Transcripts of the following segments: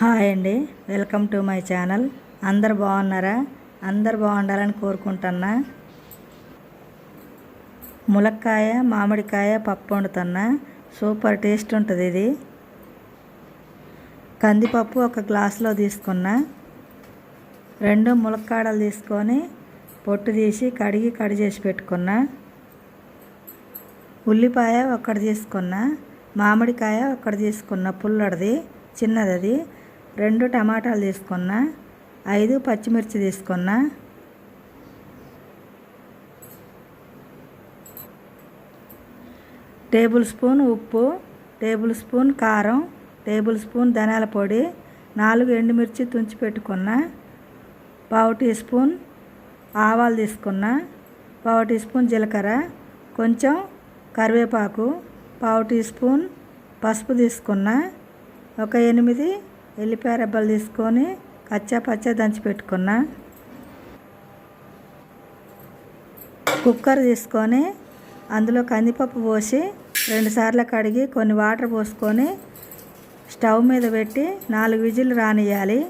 Hi అండి. Welcome to my channel. అందరు బాగున్నారా? అందరు బాగుండాలని కోరుకుంటున్నా. ములక్కాయ మామిడికాయ పప్పు వండుతున్నా. సూపర్ టేస్ట్ ఉంటుంది ఇది. కందిపప్పు ఒక గ్లాసులో తీసుకున్నా. రెండు ములక్కాడలు తీసుకొని పొట్టు తీసి కడిగి కడి చేసి పెట్టుకున్నా. ఉల్లిపాయ ఒక్కటి తీసుకున్నా. మామిడికాయ ఒక్కటి తీసుకున్నా. పుల్లడిది చిన్నది అది. రెండు టమాటాలు తీసుకున్నా ఐదు పచ్చిమిర్చి తీసుకున్నా టేబుల్ స్పూన్ ఉప్పు టేబుల్ స్పూన్ కారం టేబుల్ స్పూన్ ధనియాల పొడి నాలుగు ఎండుమిర్చి తుంచి పెట్టుకున్న పావు టీ స్పూన్ ఆవాలు తీసుకున్నా పావు టీ స్పూన్ జీలకర్ర కొంచెం కరివేపాకు పావు టీ స్పూన్ పసుపు తీసుకున్నా ఒక ఎనిమిది ఎల్లిపాయ రెబ్బలు తీసుకొని కచ్చా పచ్చా దంచి పెట్టుకున్నా. కుక్కర్ తీసుకొని అందులో కందిపప్పు పోసి రెండుసార్లు కడిగి కొన్ని వాటర్ పోసుకొని స్టవ్ మీద పెట్టి నాలుగు విజిల్ రానియాలి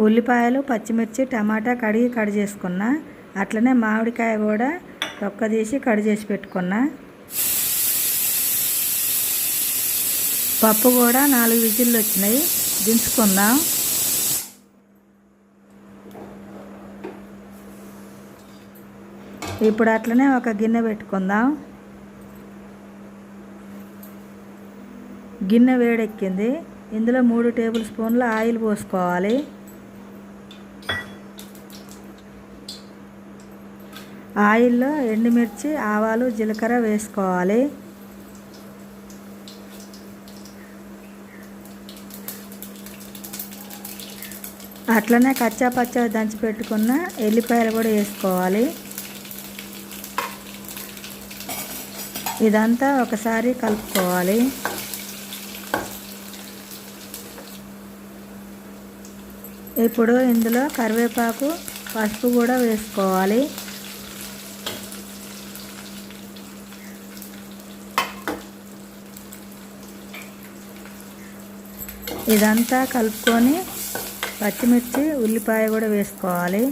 ఉల్లిపాయలు పచ్చిమిర్చి టమాటా కడిగి కడి చేసుకున్న అట్లనే మామిడికాయ కూడా తొక్క తీసి కడి చేసి పెట్టుకున్నా. పప్పు కూడా నాలుగు విజిల్లు వచ్చినాయి. దించుకుందాం. ఇప్పుడు అట్లనే ఒక గిన్నె పెట్టుకుందాం. గిన్నె వేడెక్కింది. ఇందులో మూడు టేబుల్ స్పూన్ల ఆయిల్ పోసుకోవాలి. ఆయిల్లో ఎండుమిర్చి ఆవాలు జీలకర్ర వేసుకోవాలి. అట్లనే కచ్చా పచ్చా దంచి పెట్టుకున్న ఎల్లిపాయలు కూడా వేసుకోవాలి. ఇదంతా ఒకసారి కలుపుకోవాలి. ఇప్పుడు ఇందులో కరివేపాకు పసుపు కూడా వేసుకోవాలి. ఇదంతా కలుపుకొని పచ్చిమిర్చి ఉల్లిపాయ కూడా వేసుకోవాలి.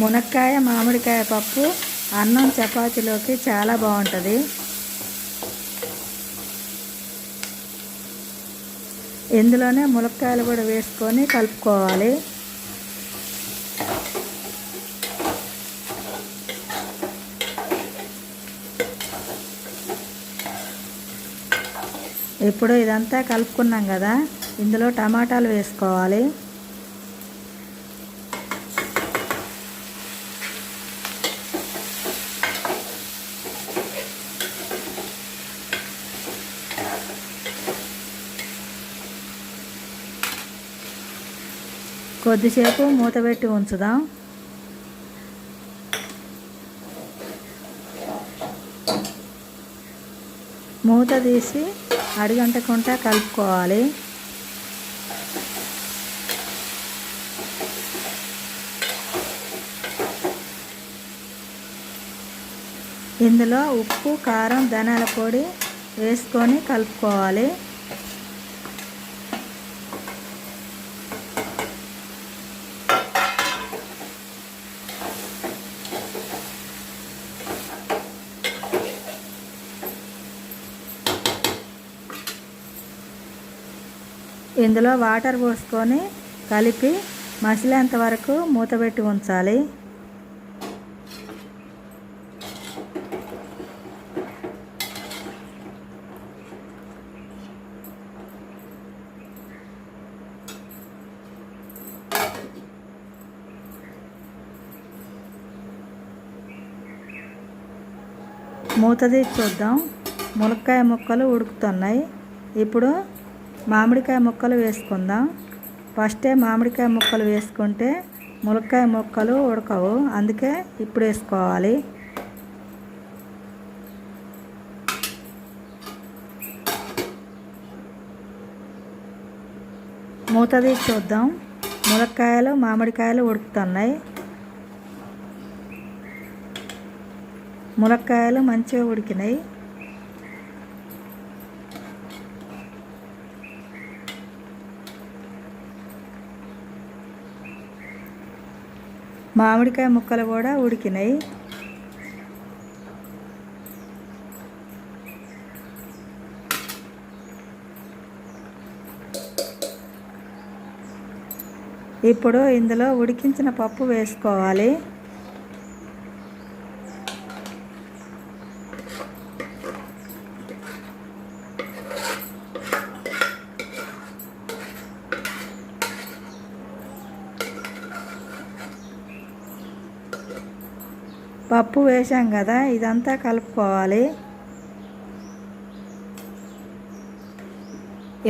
మునక్కాయ మామిడికాయ పప్పు అన్నం చపాతీలోకి చాలా బాగుంటుంది. ఇందులోనే ములక్కాయలు కూడా వేసుకొని కలుపుకోవాలి. ఇప్పుడు ఇదంతా కలుపుకున్నాం కదా. ఇందులో టమాటాలు వేసుకోవాలి. కొద్దిసేపు మూత పెట్టి ఉంచుదాం. మూత తీసి అడిగంటకుంటా కలుపుకోవాలి. ఇందులో ఉప్పు కారం ధనాల పొడి వేసుకొని కలుపుకోవాలి. ఇందులో వాటర్ పోసుకొని కలిపి మసిలేంత వరకు మూతబెట్టి ఉంచాలి. మూత తీసి చూద్దాం. ములక్కాయ ముక్కలు ఉడుకుతున్నాయి. ఇప్పుడు మామిడికాయ ముక్కలు వేసుకుందాం. ఫస్టే మామిడికాయ ముక్కలు వేసుకుంటే ములక్కాయ ముక్కలు ఉడకవు. అందుకే ఇప్పుడు వేసుకోవాలి. మూత తీసి చూద్దాం. ములక్కాయలు మామిడికాయలు ఉడుకుతున్నాయి. ములక్కాయలు మంచిగా ఉడికినాయి. మామిడికాయ ముక్కలు కూడా ఉడికినాయి. ఇప్పుడు ఇందులో ఉడికించిన పప్పు వేసుకోవాలి. పప్పు వేసాం కదా ఇదంతా కలుపుకోవాలి.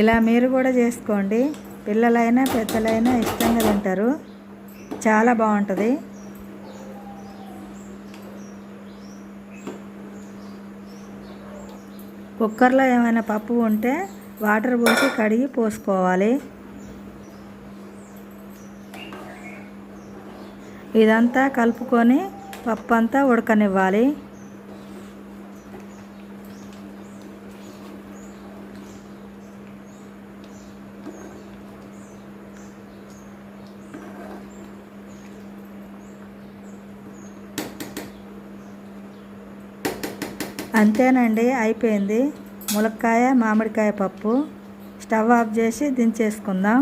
ఇలా మీరు కూడా చేసుకోండి. పిల్లలైనా పెద్దలైనా ఇష్టంగా తింటారు. చాలా బాగుంటుంది. కుక్కర్లో ఏమైనా పప్పు ఉంటే వాటర్ పోసి కడిగి పోసుకోవాలి. ఇదంతా కలుపుకొని పప్పు అంతా ఉడకనివ్వాలి. అంతేనండి అయిపోయింది. ములక్కాయ మామిడికాయ పప్పు స్టవ్ ఆఫ్ చేసి దించేసుకుందాం.